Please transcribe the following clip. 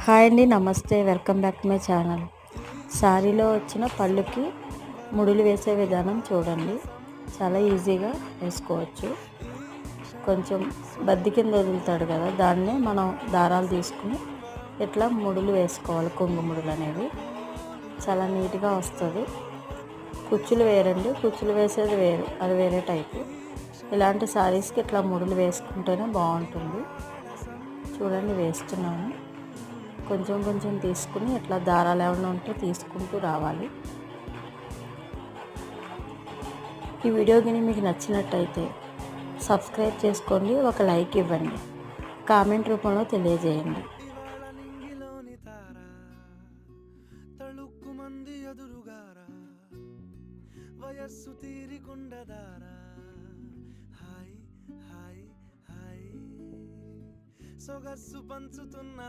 Hi అండి నమస్తే. Welcome back to my channel. శారీలో వచ్చిన పళ్ళుకి ముడులు వేసే విధానం చూడండి. చాలా ఈజీగా వేసుకోవచ్చు. కొంచెం బద్ది కింద వదులుతాడు కదా దాన్నే మనం దారాలు తీసుకుని ఇట్లా ముడులు వేసుకోవాలి కొంగు ముడులు అనేవి. చాలా నీట్గా వస్తుంది. కుచ్చులు వేరండి. కుచ్చులు వేసేది వేరు అది వేరే టైపు. ఇలాంటి శారీస్కి ఇట్లా ముడులు వేసుకుంటేనే బాగుంటుంది. చూడండి వేస్తున్నాను. కొంచెం కొంచెం తీసుకుని ఇట్లా దారాలు ఏమైనా ఉంటే తీసుకుంటూ రావాలి. ఈ వీడియో కానీ మీకు నచ్చినట్టయితే సబ్స్క్రైబ్ చేసుకోండి ఒక లైక్ ఇవ్వండి. కామెంట్ రూపంలో తెలియజేయండి. తార తళుక్కుమంది వయస్సు తీరికుండదారా సొగస్సు పంచుతున్న